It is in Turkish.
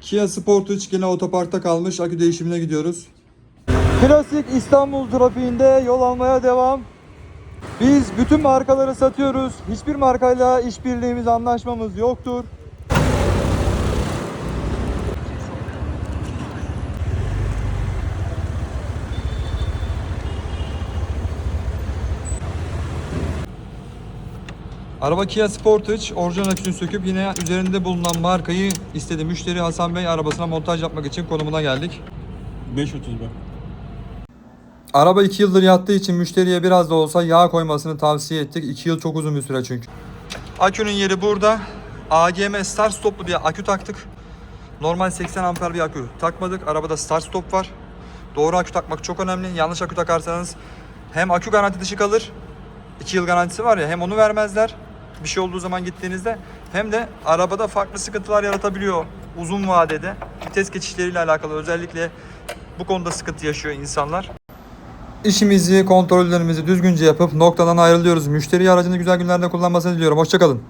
Kia Sportage gene otoparkta kalmış. Akü değişimine gidiyoruz. Klasik İstanbul trafiğinde yol almaya devam. Biz bütün markaları satıyoruz. Hiçbir markayla işbirliğimiz, anlaşmamız yoktur. Araba Kia Sportage orijinal aküsünü söküp yine üzerinde bulunan markayı istedi. Müşteri Hasan Bey arabasına montaj yapmak için konumuna geldik. 5.30 be. Araba 2 yıldır yattığı için müşteriye biraz da olsa yağ koymasını tavsiye ettik. 2 yıl çok uzun bir süre çünkü. Akünün yeri burada. AGM start stoplu bir akü taktık. Normal 80 amper bir akü takmadık. Arabada start stop var. Doğru akü takmak çok önemli. Yanlış akü takarsanız hem akü garanti dışı kalır. 2 yıl garantisi var ya hem onu vermezler. Bir şey olduğu zaman gittiğinizde hem de arabada farklı sıkıntılar yaratabiliyor uzun vadede. Vites geçişleriyle alakalı özellikle bu konuda sıkıntı yaşıyor insanlar. İşimizi, kontrollerimizi düzgünce yapıp noktadan ayrılıyoruz. Müşteri aracını güzel günlerde kullanmasını diliyorum. Hoşçakalın.